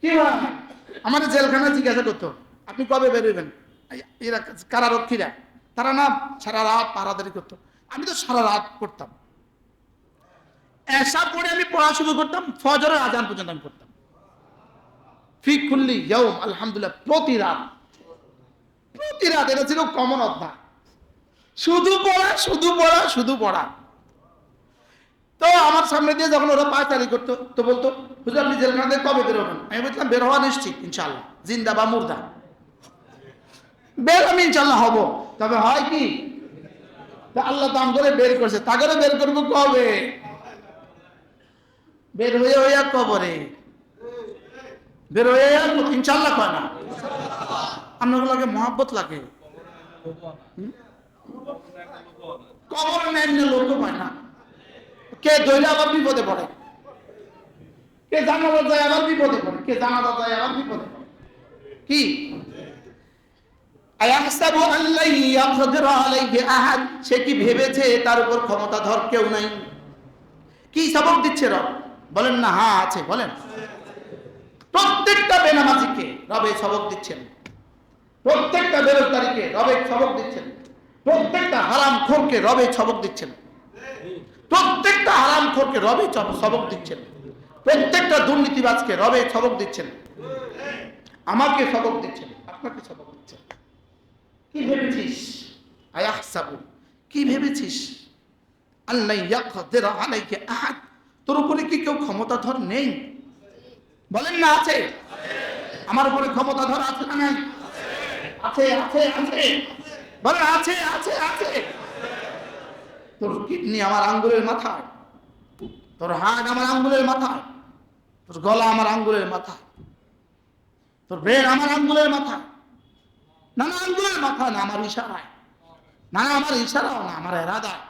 কি আমাদের জেলখানা জিজ্ঞাসা করতো, আপনি কবে বেরোবেন? এরা কারারক্ষীরা, তারা না সারা রাত পাহারাদারি করতো। আমি তো সারা রাত করতাম। এসা পরে আমি পড়া শুরু করতাম, ফজরের আজান পর্যন্ত আমি করতাম ফি খুললি ইয়ৌম আলহামদুলিল্লাহ, প্রতি রাত। প্রতি রাত, এটা ছিল কমন অধ্যায় শুধু পড়া শুধু পড়া শুধু পড়া। তো আমার সামনে দিয়ে যখন ওরা পাঁচারি করতো, তো বলতো হুজুর, আপনি জেলখানা থেকে কবে বেরোবেন আমি বলছিলাম, বের হওয়া নিশ্চিত ইনশাল্লাহ জিন্দা বা মুর্দা। বের আমি ইনশাল্লাহ হব। তবে হয় কি? আল্লাহ দাম করে বের করছে। তাকে বের করব কবে? বের হয়ে হইয়া কবরে? বের হয়ে ইনশাল্লাহ কয় না। আপনার লাগে মহাব্বত লাগে? কবর নেন না লোক পায় না। কে দইলে আবার বিপদে পড়ে? কে জানাজা যায় আবার বিপদে পড়ে, কে জানাজা যায় আবার বিপদে পড়ে। কি? সে কি ভেবেছে তার উপর ক্ষমতা ধর কেউ নাই? কি সবক দিচ্ছে রব? বলেন না হ্যাঁ আছে, বলেন। প্রত্যেকটা বেনামাজিকে রবে সবক দিচ্ছেন। প্রত্যেকটা বেরোজগারিকে রবে সবক দিচ্ছেন। প্রত্যেকটা হারাম খোরকে রবে সবক দিচ্ছেন। প্রত্যেকটা হারাম খোরকে রবে সবক দিচ্ছেন। প্রত্যেকটা দুর্নীতিবাজকে রবে সবক দিচ্ছেন। আমাকে সবক দিচ্ছেন। আপনাকে সবক দিচ্ছেন। কি ভেবেছিস? আয়াহসাবু, কি ভেবেছিস? আল্লাহ আলাইহি আহাদ। তোর উপরে কি কেউ ক্ষমতাধর নেই? বলেন না, আছে? আমার উপরে ক্ষমতাধর আছে না নাই? আছে আছে আছে। বলেন, আছে আছে আছে। তোর কিডনি আমার আঙ্গুলের মাথায়? তোর হাড় আমার আঙ্গুলের মাথায়, তোর গলা আমার আঙ্গুলের মাথায়, তোর ব্রেন আমার আঙ্গুলের মাথায়। না না, আঙ্গুলের মাথায় না, আমার ইশারায়। না, আমার ইশারাও না, আমার এরাদায়।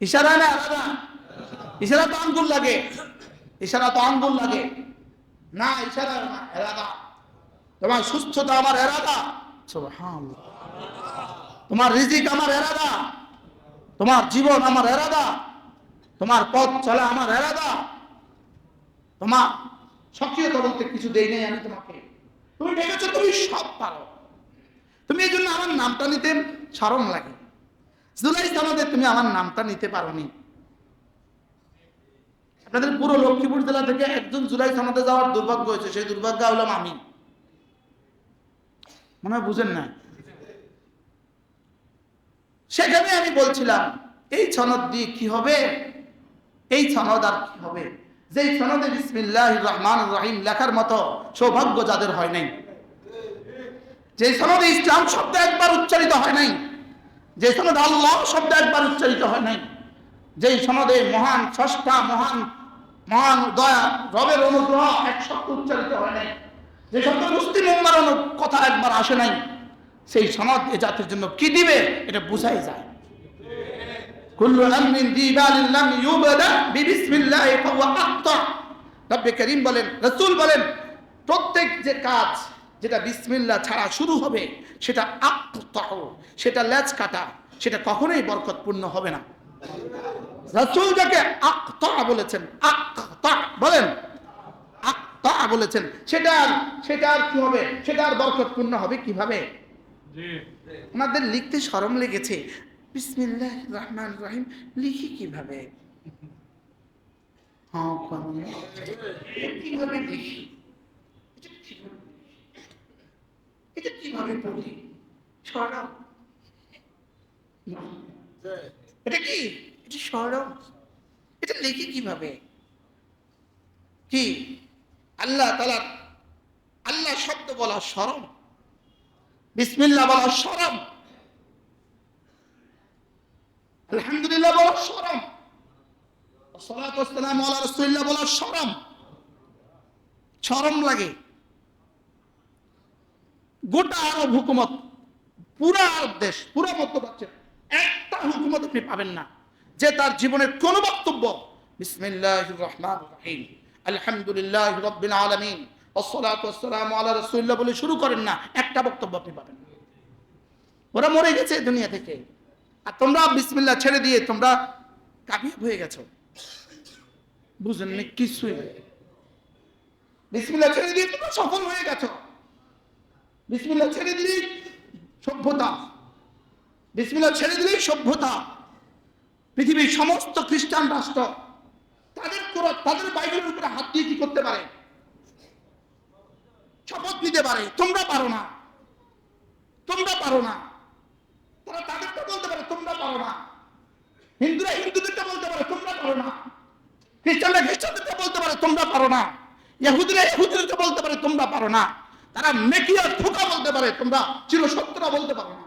ইশারা না ইশারা তো আঙ্গুল লাগে। ইশারা তো আঙ্গুল লাগে। না ইশারা না এরাদা তোমার সুস্থতা আমার এরাদা তোমার রিজিক আমার এরাদা তোমার জীবন আমার এরাদা তোমার পথ চলা আমার এরাদা। তোমার সক্রিয়তা বলতে কিছু দেই নাই আমি তোমাকে। তুমি ভেবেছো তুমি সব পারো। তুমি এই জন্য আমার নামটা নিতে সরম লাগে। জুলাই আমাদের তুমি আমার নামটা নিতে পারোনি। আপনাদের পুরো লক্ষ্মীপুর জেলা থেকে একজন জুলাই সমাজে যাওয়ার দুর্ভাগ্য হয়েছে। সেই দুর্ভাগ্য হলাম আমি। মনে হয় বুঝেন না। সেখানে আমি বলছিলাম, এই সনদ দিয়ে কি হবে? এই সনদ আর কি হবে? যেই সনদে বিসমিল্লাহ রহমান রহিম লেখার মতো সৌভাগ্য যাদের হয় নাই। যে সনদে ইসলাম শব্দ একবার উচ্চারিত হয় নাই, যে সনদে আল্লাহ শব্দ একবার উচ্চারিত হয় নাই, যেই সনদে মহান ষষ্ঠা মহান মহান দয়া, রবের অনুগ্রহ এক শব্দ উচ্চারিত হয় নাই, যে শব্দ মুসলিম উম্মার কথা একবার আসে নাই, সেই সনদ এ জাতির জন্য কি দিবে? এটা বুঝাই যায়। কুল্লু আমরিন দিবালিন লাম ইউবাদা বিবিসমিল্লাহ ফাহুয়া আক্তা রব্বে করিম বলেন রাসূল বলেন প্রত্যেক যে কাজ যেটা বিসমিল্লাহ ছাড়া শুরু হবে সেটা আক্তা সেটা লেজ কাটা সেটা কখনোই বরকতপূর্ণ হবে না। রাসূল যাকে আক্তা বলেছেন আক্তা বলেন আক্তা বলেছেন সেটা সেটা আর কি হবে? সেটা আর বরকতপূর্ণ হবে কীভাবে? ওনাদের লিখতে সরম লেগেছে। বিসমিল্লাহ রহমান রহিম লিখি কীভাবে? হ্যাঁ, কীভাবে লিখি? এটা কীভাবে কি? লিখি কীভাবে? কি? আল্লাহ তালা আল্লাহ শব্দ বলা সরম বিসমিল্লাহ বলা সরম আলহামদুলিল্লাহ বলা সরম। সালাত ওয়াসসালাম আলা রাসূলিল্লাহ বলা সরম। সরম লাগে। গোটা আরব হুকুমত, পুরা আরব দেশ, পুরা মধ্যপ্রাচ্যের একটা হুকুমত আপনি পাবেন না, যে তার জীবনের কোন বক্তব্য, বিসমিল্লাহির রহমানির রহিম, আলহামদুলিল্লাহ রাব্বিল আলামিন ওয়াসসালাতু ওয়াসসালামু আলা রাসূলিল্লাহ বলে শুরু করেন না, একটা বক্তব্য আপনি পাবেন না। ওরা মরে গেছে দুনিয়া থেকে। তোমরা বিসমিল্লাহ ছেড়ে দিয়ে তোমরা কাবিয়ে হয়ে গেছো। বুঝেন না, কিছুই না। বিসমিল্লাহ ছেড়ে দিয়ে তোমরা সফল হয়ে গেছো। বিসমিল্লাহ ছেড়ে দিলেই সভ্যতা। বিসমিল্লাহ ছেড়ে দিলেই সভ্যতা। পৃথিবীর সমস্ত খ্রিস্টান রাষ্ট্র তাদের তাদের বাইবেলের উপরে হাত দিয়ে কি করতে পারে? শপথ নিতে পারে। তোমরা পারো না। তোমরা পারো না। তারা তাদেরটা বলতে পারে, তোমরা পারো না। হিন্দুরা হিন্দুদেরটা বলতে পারে, তোমরা পারো না। খ্রিস্টানরা খ্রিস্টানদেরটা বলতে পারে, তোমরা পারো না। ইহুদিরা ইহুদিদেরটা বলতে পারে, তোমরা পারো না। তারা মেকিয়া ফুকা বলতে পারে, তোমরা চিরসত্যরা বলতে পারো না।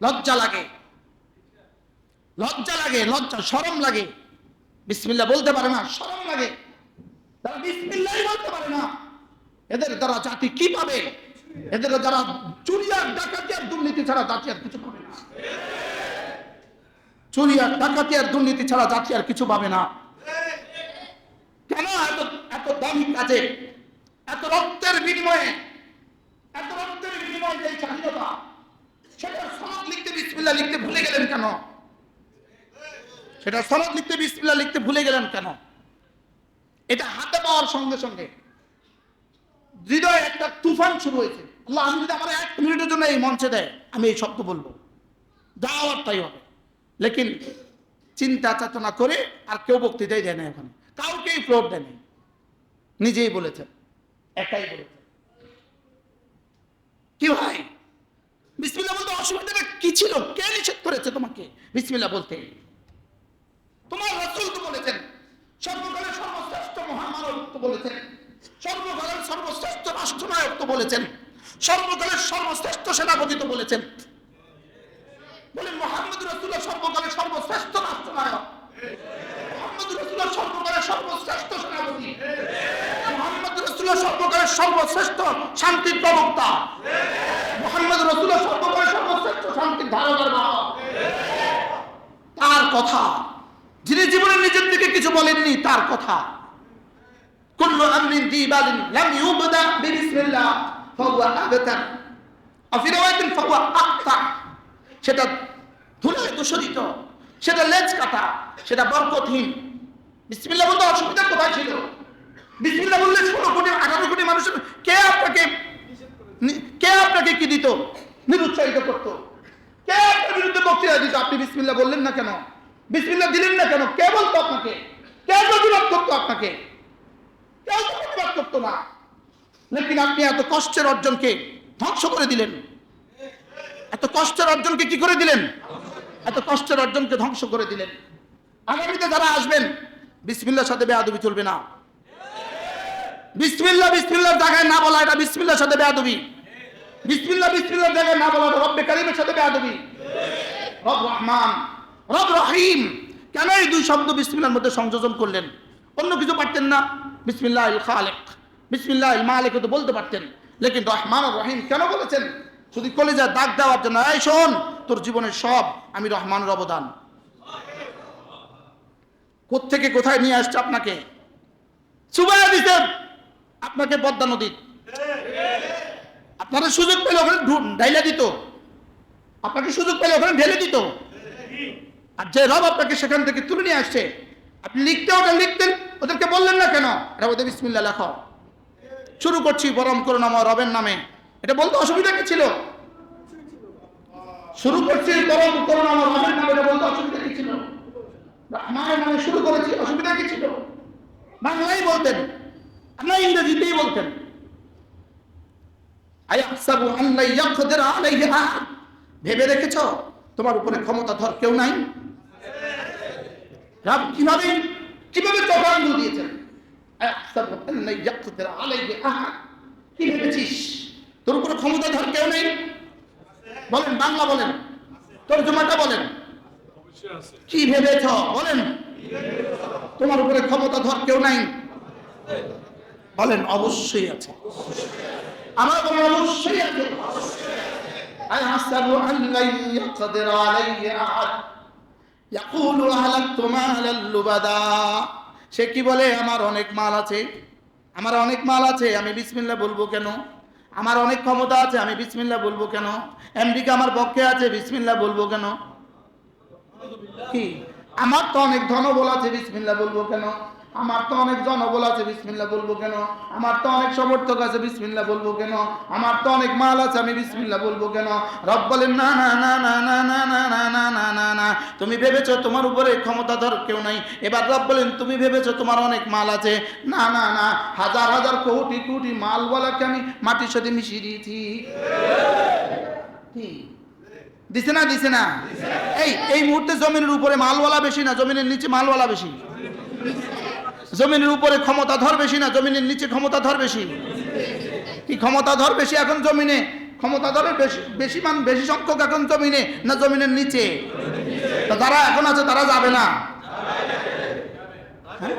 লজ্জা লাগে। লজ্জা লাগে, লজ্জা, শরম লাগে। বিসমিল্লাহ বলতে পারে না, শরম লাগে। তারা বিসমিল্লাহ বলতে পারে না। এদের দ্বারা জাতি কি পাবে? এদের দ্বারা চুরি আর ডাকাতি আর দুর্নীতি ছাড়া জাতি আর কিছু পাবে না। চুরি আর ডাকাতি আর দুর্নীতি ছাড়া জাতি আর কিছু পাবে না। কেন এত এত দামি কাজে, এত রক্তের বিনিময়ে, এত রক্তের বিনিময়ে যে স্বাধীনতা সেটা সনদ লিখতে বিসমিল্লাহ লিখতে ভুলে গেলেন কেন? সেটা সনদ লিখতে বিসমিল্লাহ লিখতে ভুলে গেলেন কেন? এটা হাতে পাওয়ার সঙ্গে সঙ্গে হৃদয়ে একটা তুফান শুরু হয়েছে। আল্লাহ, আমি যদি আমার এক মিনিটের জন্য এই মঞ্চে দেয়, আমি এই শব্দ বলব। যা তাই হবে। লেকিন চিন্তা চেতনা করে আর কেউ বক্তৃতাই দেয় না এখানে। কাউকেই ফ্লোর দেয়নি নিজেই বলেছেন। একাই বলেছেন। কি ভাই? বিসমিল্লাহ বলতে অসুবিধাটা কি ছিল? কে নিষেধ করেছে তোমাকে? বিসমিল্লাহ বলতে তোমার রাসূল তো বলেছেন সর্বকালের সর্বশ্রেষ্ঠ মহামানব তো বলেছেন সর্বকালের সর্বশ্রেষ্ঠ রাষ্ট্রনায়ক তো বলেছেন, সর্বকালের সর্বশ্রেষ্ঠ সেনাপতি তো বলেছেন। বলেন মোহাম্মদ রসুল্লাহ সর্বকালের সর্বশ্রেষ্ঠ রাষ্ট্রনায়ক। সর্বশ্রেষ্ঠ সেনাপতি। সর্বশ্রেষ্ঠ শান্তির প্রবক্তা। সর্বশ্রেষ্ঠ শান্তির ধারণার তার কথা, যিনি জীবনে নিজের দিকে কিছু বলেননি, তার কথা। কুল্লু আমরিন দিবালিন লাম ইউবদা বিসমিল্লাহ ফাহুয়া আবতার। আফি রাওয়ায়াতিন ফাহুয়া আক্তা। সেটা ধুলায় দূষিত সেটা লেজ কাটা, সেটা বরকতহীন। বিসমিল্লাহ বলতে অসুবিধা কোথায় ছিল? বিসমিল্লাহ বললে ষোলো কোটি, আঠারো কোটি মানুষের কে আপনাকে কে আপনাকে কি দিত? নিরুৎসাহিত করতো। কে আপনার বিরুদ্ধে বক্তৃতা দিত? আপনি বিসমিল্লাহ বললেন না কেন? বিসমিল্লাহ দিলেন না কেন? কে বলতো আপনাকে? কে প্রতিবাদ করতো আপনাকে? কেউ তো প্রতিবাদ না। লেকিন আপনি এত কষ্টের অর্জনকে ধ্বংস করে দিলেন। এত কষ্টের অর্জনকে কি করে দিলেন? এত কষ্টের অর্জনকে ধ্বংস করে দিলেন। আগামীতে যারা আসবেন, বিসমিল্লার সাথে বেয়াদবি চলবে না। বিসমিল্লাহ বিসমিল্লার জায়গায় না বলা, এটা বিসমিল্লার সাথে বেয়াদবি। বিসমিল্লাহ বিসমিল্লার জায়গায় না বলা রব্বে কারিমের সাথে বেয়াদবি। রব রহমান, রব রহিম, কেন এই দুই শব্দ বিসমিল্লার মধ্যে সংযোজন করলেন? অন্য কিছু পারতেন না। বিসমিল্লাহ খালেক। বিসমিল্লাহ মালিক তো বলতে পারতেন। লেকিন রহমান রহিম কেন বলেছেন? শুধু কলেজা দাগ দেওয়ার জন্য। এই শোন, তোর জীবনের সব আমি রহমানের অবদান। কোত্থেকে কোথায় নিয়ে আসছে আপনাকে? সুবাইয়া দিতেন। আপনাকে পদ্মা নদীর আপনারা সুযোগ পেলে ওখানে ঢাইলা দিত। আপনাকে সুযোগ পেলে ওখানে ঢেলে দিত। আর যে রব আপনাকে সেখান থেকে তুলে নিয়ে আসছে, আপনি লিখতে ওটা লিখতেন। ওদেরকে বললেন না কেন? এটা ওদের বিসমিল্লা লেখো। শুরু করছি পরম করুন আমার রবের নামে। এটা বলতে অসুবিধা কি ছিল? শুরু করছি পরম করুন আমার রবের নামে। এটা বলতে অসুবিধা কি ছিল? রহমানের নামে শুরু করেছি, অসুবিধা কি ছিল? বাংলাই বলতেন না ইংরেজিতেই বলতেন। ভেবে রেখেছ তোমার উপরে ক্ষমতা ধর কেউ নাই? কীভাবে কীভাবে চোখাঙ্গুল দিয়েছেন? কি ভেবেছিস? তোর উপরে ক্ষমতাধর কেউ নেই? বলেন, বাংলা বলেন। তোর জমাটা বলেন। কি ভেবেছ? বলেন। তোমার উপরে ক্ষমতা ধর কেউ নাই? বলেন, অবশ্যই আছে। আমার বলেন অবশ্যই আছে। আই হাসাবু আল্লাহ ইয়াকদির আলাইহি আহাদ। সে কি বলে? আমার অনেক মাল আছে। আমার অনেক মাল আছে। আমি বিসমিল্লা বলব কেন? আমার অনেক ক্ষমতা আছে। আমি বিসমিল্লা বলব কেন? আমেরিকা আমার পক্ষে আছে। বিসমিল্লা বলব কেন? কি? আমার তো অনেক ধনবল আছে। বিসমিল্লা বলব কেন? আমার তো অনেক জনবল আছে বিসমিল্লা বলব কেন আমার তো অনেক সমর্থক আছে বিসমিল্লা বলব কেন আমার তো অনেক মাল আছে আমি বিসমিল্লা বলব কেন রব বলেন না না না না না না না না না না না না তুমি ভেবেছো তোমার উপরে ক্ষমতাধর কেউ নাই এবার রব বলেন তুমি ভেবেছো তোমার অনেক মাল আছে না না না হাজার হাজার কোটি কোটি মালওয়ালাকে আমি মাটির সাথে মিশিয়ে দিয়েছি দিছে না দিছে না এই এই মুহূর্তে জমিনের উপরে মালওয়ালা বেশি না জমিনের নিচে মালওয়ালা বেশি জমিনের উপরে ক্ষমতা ধর বেশি না, জমিনের নিচে ক্ষমতা ধর বেশি। কি ক্ষমতা ধর বেশি এখন জমিনে? ক্ষমতা ধরের বেশি বেশি মান, বেশি সংখ্যক এখন জমিনে না জমিনের নিচে? তা যারা এখন আছে, তারা যাবে না। হ্যাঁ?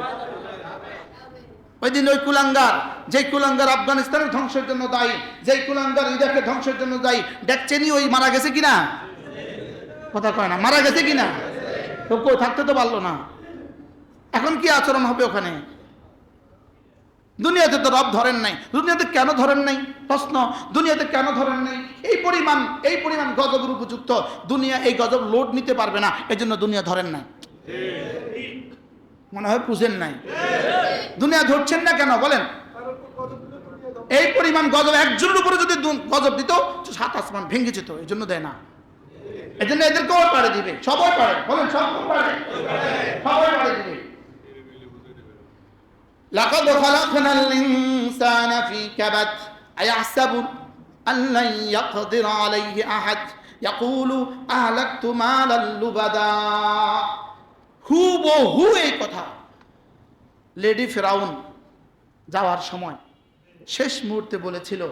ওই দিন ওই কুলাঙ্গার যে কুলাঙ্গার আফগানিস্তানের ধ্বংসের জন্য দায়ী যে কুলাঙ্গার ইরাকের ধ্বংসের জন্য দায়ী দেখছেনি ওই মারা গেছে কিনা? কথা কয় না, মারা গেছে কিনা? তো থাকতে তো পারল না। এখন কি আচরণ হবে ওখানে? দুনিয়াতে তো রব ধরেন নাই। দুনিয়াতে কেন ধরেন নাই? প্রশ্ন, দুনিয়াতে কেন ধরেন নাই? এই পরিমাণ এই পরিমাণ গজবের উপযুক্ত দুনিয়া, এই গজব লোড নিতে পারবে না এই জন্য দুনিয়া ধরেন নাই। মনে হয় বুঝেন নাই? দুনিয়া ধরছেন না কেন? বলেন। এই পরিমাণ গজব একজনের উপরে যদি গজব দিত, সাত আসমান ভেঙে যেত এই জন্য দেয় না। এই জন্য এদেরকেও পারে দিবে, সবাই পারে বলেন, সব পারে সবাই পারে দিবে। لقد خلقنا الإنسان في كبد أيحسب أن لن يقدر عليه أحد يقول أهلكت مالا لبدا হু হু এই কথা লেডি ফেরাউন যাওয়ার সময় শেষ মুহূর্তে বলেছিল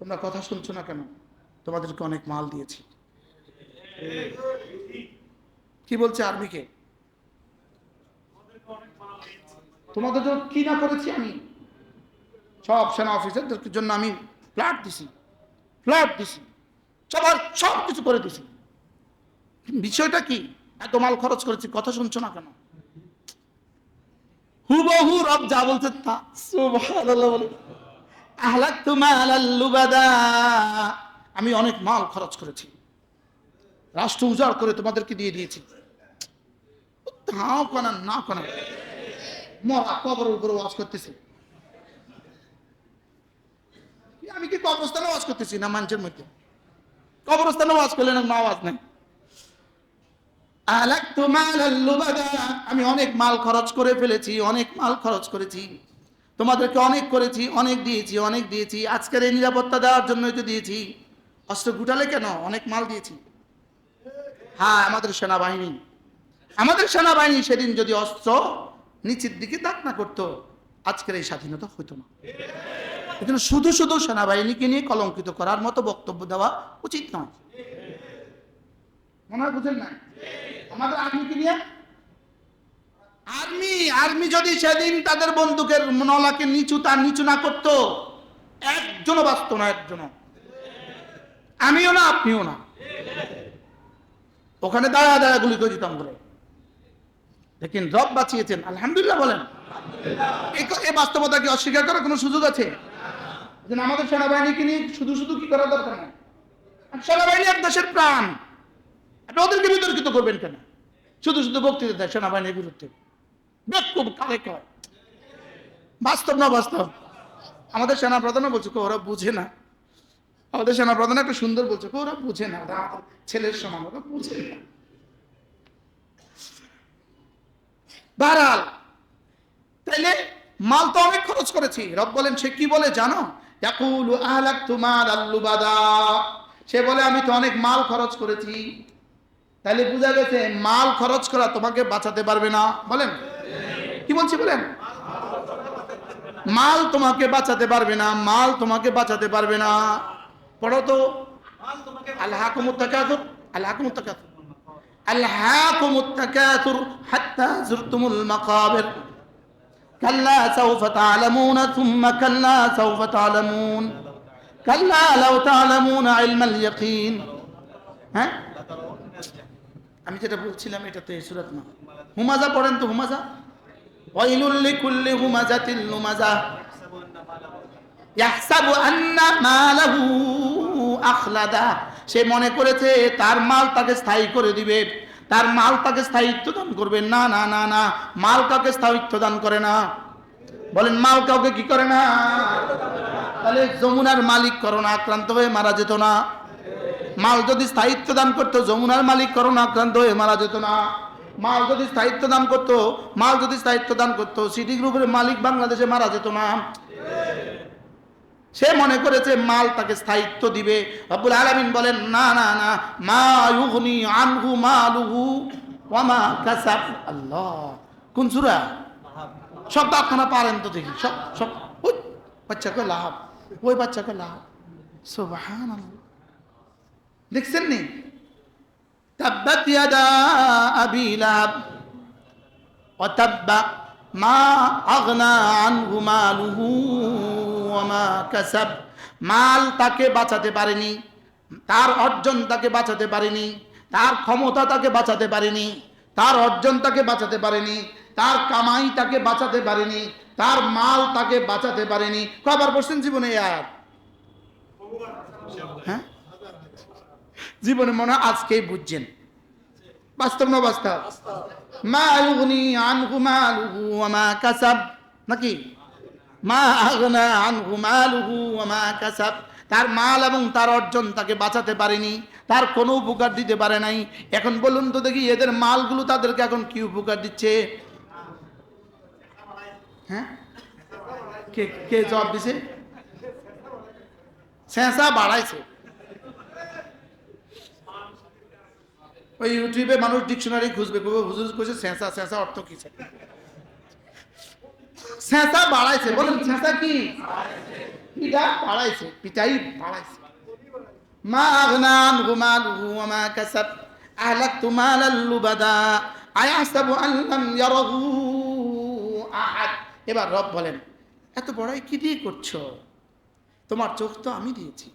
তোমরা কথা শুনছো না কেন তোমাদেরকে অনেক মাল দিয়েছি কি বলছে আর্মিকে তোমাদের জন্য কি না করেছি আমি? সব সেনা অফিসারদের জন্য আমি ফ্ল্যাট দিছি। ফ্ল্যাট দিছি। সবার সব কিছু করে দিছি। বিষয়টা কি? এত মাল খরচ করেছি, কথা শুনছো না কেন? হুবহু রব যা বলছে তা। সুবহানাল্লাহ বলে। আহলাক তুমালাল্লুবাদা আমি অনেক মাল খরচ করেছি। রাষ্ট্র উজাড় করে তোমাদেরকে দিয়ে দিয়েছি। হাও কানা না কানা মরা কবরের উপরে ওয়াজ করতেছি। আমি কি কবরস্থানে ওয়াজ করতেছি না মানুষের মধ্যে। কবরস্থানে ওয়াজ করলে না আওয়াজ নাই। আমি অনেক মাল খরচ করে ফেলেছি, অনেক মাল খরচ করেছি। তোমাদেরকে অনেক করেছি, অনেক দিয়েছি অনেক দিয়েছি। আজকের এই নিরাপত্তা দেওয়ার জন্যই তো দিয়েছি। অস্ত্র গুটালে কেন? অনেক মাল দিয়েছি। হ্যাঁ আমাদের সেনাবাহিনী। আমাদের সেনাবাহিনী সেদিন যদি অস্ত্র নিচের দিকে দাগ না করতো। আজকের এই স্বাধীনতা হইতো না। এজন্য শুধু শুধু সেনাবাহিনীকে নিয়ে কলঙ্কিত করার মতো বক্তব্য দেওয়া উচিত নয়। মনে বুঝেন না আমাদের আর্মিকে নিয়ে? আর্মি আর্মি যদি সেদিন তাদের বন্দুকের নলাকে নিচু তার নিচু না করতো, একজনও বাঁচত না, একজনও। আমিও না, আপনিও না। ওখানে দাঁড়া দাঁড়া গুলি করে দিতাম বলে দেখেন রব বাঁচিয়েছেন। আলহামদুলিল্লাহ বলেন। এই বাস্তবতা কি অস্বীকার করার কোনো সুযোগ আছে? আমাদের সেনাবাহিনীকে নিয়ে শুধু শুধু কি করা দরকার নাই? সেনাবাহিনী এক দেশের প্রাণ। আপনি ওদেরকে বিতর্কিত করবেন কেন? শুধু শুধু বক্তৃতা দেয় সেনাবাহিনীর বিরুদ্ধে। কয়? বাস্তব না বাস্তব? আমাদের সেনা প্রধানও বলছে ওরা বুঝে না। আমাদের সেনা প্রধান একটা সুন্দর বলছে ওরা বুঝে না। ছেলের সমান, ওরা বুঝে না। বারাল তাইলে মাল তো অনেক খরচ করেছি। রব বলেন, সে কি বলে জানো? সে বলে, আমি তো অনেক মাল খরচ করেছি। তাহলে বোঝা গেছে, মাল খরচ করা তোমাকে বাঁচাতে পারবে না। বলেন। কি বলছি বলেন? মাল তোমাকে বাঁচাতে পারবে না, মাল তোমাকে বাঁচাতে পারবে না। পড়ো তো। আল্লাহ আল্লাহ ألهاكم التكاثر حتى زرتم المقابر كلا سوف تعلمون ثم كلا سوف تعلمون كلا لو تعلمون علم اليقين হ্যাঁ আমি যেটা বলছিলাম এটা তো এই সুরাত না হুমাজা পড়েন তো হুমাজা ওয়াইলুল লিকুল্লি হুমাজাতিল লুমাজা আখলাদা। সে মনে করেছে, তার মাল তাকে স্থায়ী করে দিবে। তার মাল তাকে স্থায়িত্ব দান করবে। না না না না, মাল কাউকে স্থায়িত্ব দান করে না। বলেন, মাল কাউকে কি করে না? তাহলে যমুনার মালিক করোনা আক্রান্ত হয়ে মারা যেত না। মাল যদি স্থায়িত্ব দান করতো, যমুনার মালিক করোনা আক্রান্ত হয়ে মারা যেত না। মাল যদি স্থায়িত্ব দান করতো, মাল যদি স্থায়িত্ব দান করতো, সিটি গ্রুপের মালিক বাংলাদেশে মারা যেত না। সে মনে করেছে মাল তাকে স্থায়িত্ব দিবে। আব্বুল আলমিন বলেন, না না না, মা ইউহনি আনহু মালুহু ওয়ামা কাসাব আল্লাহ। কোন সুরা? সব তো আপনারা পারেন তো দেখি, সব সব, ওই বাচ্চাকে লাভ, ওই বাচ্চাকে লাভ। সোবাহান দেখছেন নি? তাব্বাত ইয়াদা আবি লাহাব ওয়া তাব্বা মা আগনা আনহু মালুহু। মাল তাকে বাঁচাতে পারেনি, তার অর্জন তাকে বাঁচাতে পারেনি, তার ক্ষমতা তাকে বাঁচাতে পারেনি, তার অর্জন তাকে বাঁচাতে পারেনি, তার কামাই তাকে বাঁচাতে পারেনি, তার মাল তাকে বাঁচাতে পারেনি। কবার বসছেন জীবনে আর হ্যাঁ? জীবনে মনে আজকেই বুঝছেন। বাস্তব না বাস্তব? মা আলুগুনি আনহু মা আমা কাসাব। নাকি? মা আগনা আনহু মালুহু মা কাসাব। তার মাল এবং তার অর্জন তাকে বাঁচাতে পারেনি, তার কোনো উপকার দিতে পারে নাই। এখন বলুন তো দেখি, এদের মালগুলো তাদেরকে এখন কি উপকার দিচ্ছে? হ্যাঁ? কে কে জবাব দিছে? সেঁসা বাড়াইছে। ওই ইউটিউবে মানুষ ডিকশনারি খুঁজবে হুজুর কইছে সেঁসা সেঁসা অর্থ কি সেঁসা বাড়াইছে, বলেন সেঁসা কি? পিঠা বাড়াইছে, পিঠাই বাড়াইছে। মা আগনান গুমালুহু ওয়া মা কাসাব, আহলাকতু মালাল লুবাদা আয়াহসাবু আন লাম ইয়ারাহু আহাদ। এবার রব বলেন, এত বড়াই কি দিয়ে করছ? তোমার চোখ তো আমি দিয়েছি।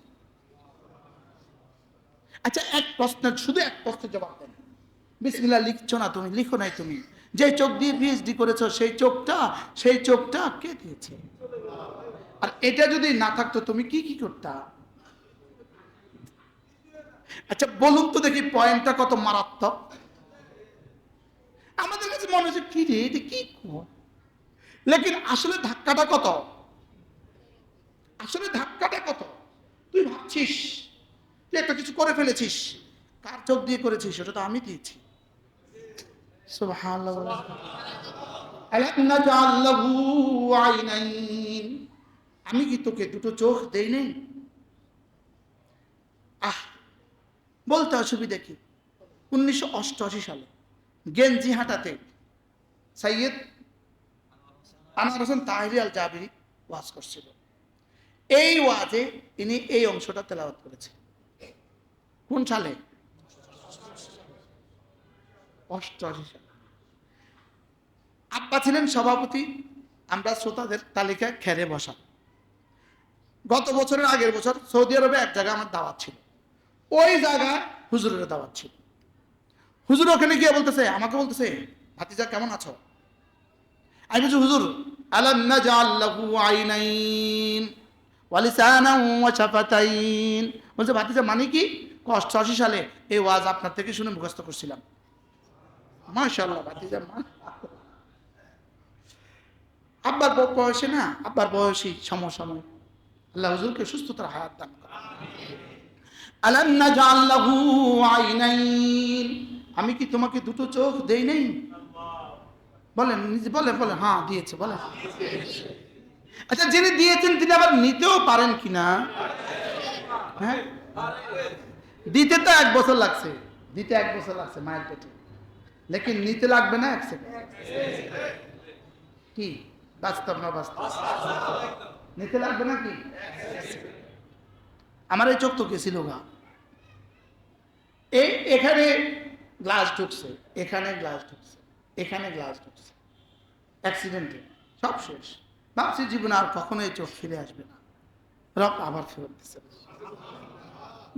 আচ্ছা এক প্রশ্নের, শুধু এক প্রশ্নের জবাব দেন। বিসমিল্লাহ লিখছো না তুমি, লিখো নাই তুমি। যে চোখ দিয়ে পিএইচডি করেছ, সেই চোখটা সেই চোখটা কে দিয়েছে? আর এটা যদি না থাকতো, তুমি কি কি করতা? আচ্ছা বলুন তো দেখি পয়েন্টটা কত মারাত্মক। আমাদের কাছে মনে হচ্ছে, কি রে, এটা কি লেকিন আসলে ধাক্কাটা কত? আসলে ধাক্কাটা কত? তুই ভাবছিস তুই একটা কিছু করে ফেলেছিস। কার চোখ দিয়ে করেছিস ওটা তো আমি দিয়েছি সুবহানাল্লাহ আলাম নাজআল লাহু আইনাইন আমি কি তোকে দুটো চোখ দেই নাই? আহ, বলতে অসুবিধা কি? উনিশশো অষ্টআশি সালে গেঞ্জি হাঁটাতে সাইয়েদ আনোয়ার হোসেন তাহিরি আল জাবিরি ওয়াজ করছিল। এই ওয়াজে তিনি এই অংশটা তেলাওয়াত করেছেন। কোন সালে? অষ্টআশি আব্বা ছিলেন সভাপতি, আমরা শ্রোতাদের তালিকায় খেরে বসা গত বছরের আগের বছর সৌদি আরবে এক জায়গায় আমার দাওয়াত ছিল। ওই জায়গায় হুজুরের দাওয়াত ছিল। হুজুর ওখানে গিয়ে বলতেছে, আমাকে বলতেছে, ভাতিজা, কেমন আছো? আমি বলছি, হুজুর লাহু আইনাইন বলছে, ভাতিজা মানে কি? অষ্টআশি সালে এই ওয়াজ আপনার থেকে শুনে মুখস্থ করছিলাম। মাশাআল্লাহ ভাতিজা, মা। আব্বার বয়সে না, আব্বার বয়সী সমসময় আল্লাহ হুজুরকে সুস্থতার হায়াত দান আমি কি তোমাকে দুটো চোখ দেই নাই? বলেন বলে বলেন হ্যাঁ দিয়েছে বলে আচ্ছা যিনি দিয়েছেন, তিনি আবার নিতেও পারেন কিনা হ্যাঁ? দিতে তো এক বছর লাগছে। দিতে এক বছর লাগছে মায়ের পেটে। লেকিন নিতে লাগবে না কি? বাস্তব না বাস্তব? নিতে লাগবে না কি? আমার এই চোখ তো গেছিল গা। এই এখানে গ্লাস ঢুকছে, এখানে গ্লাস ঢুকছে, এখানে গ্লাস ঢুকছে। অ্যাক্সিডেন্টে সব শেষ। ভাবছি জীবনে আর কখনো এই চোখ ফিরে আসবে না। রব আবার ফেরত দিচ্ছে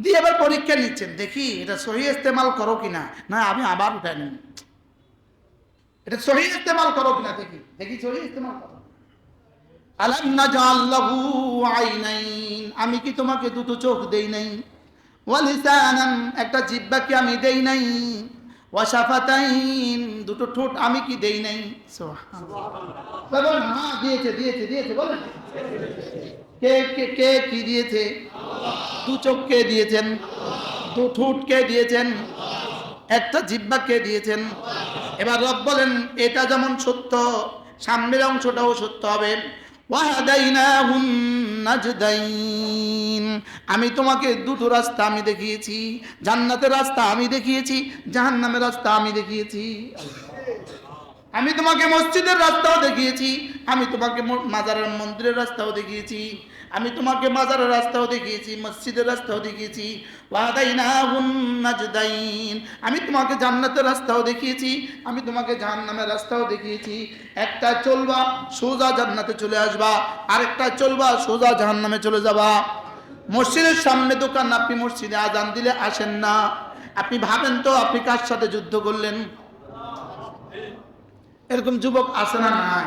দিয়ে এবার পরীক্ষা নিচ্ছেন। দেখি এটা সহি ইস্তেমাল করো কিনা? না আমি আবার উঠাই নিই এটা সহি ইস্তেমাল করো কিনা? দেখি দেখি সহি ইস্তেমাল করো। আমি কি তোমাকে দুটো চোখ দেই নাই? একটা জিহ্বা কি আমি দেই নাই। ওয়াসাফাতাইন দুটো ঠোঁট আমি কি দেই নাই? হ্যাঁ দিয়েছে দিয়েছে দিয়েছে বলেন। কে কে কে কি দিয়েছে? দু চোখ কে দিয়েছেন? দু ঠোঁট দিয়েছেন? একটা জিব্বা কে দিয়েছেন? এবার রব বলেন, এটা যেমন সত্য, সামনের অংশটাও সত্য হবে। আমি তোমাকে দুটো রাস্তা আমি দেখিয়েছি, জান্নাতের রাস্তা আমি দেখিয়েছি, জাহান্নামের রাস্তা আমি দেখিয়েছি। আমি তোমাকে মসজিদের রাস্তাও দেখিয়েছি, আমি তোমাকে মাজারের মন্দিরের রাস্তাও দেখিয়েছি, আমি তোমাকে মাজারের রাস্তাও দেখিয়েছি, মসজিদের রাস্তাও দেখিয়েছি। আমি তোমাকে জান্নাতের রাস্তাও দেখিয়েছি, আমি তোমাকে জাহান্নামের রাস্তাও দেখিয়েছি। একটা চলবা, সোজা জান্নাতে চলে আসবা, আরেকটা চলবা, সোজা জাহান্নামে চলে যাবা। মসজিদের সামনে দোকান, আপনি মসজিদে আজান দিলে আসেন না। আপনি ভাবেন তো আপনি কার সাথে যুদ্ধ করলেন? এরকম যুবক আছে না নাই?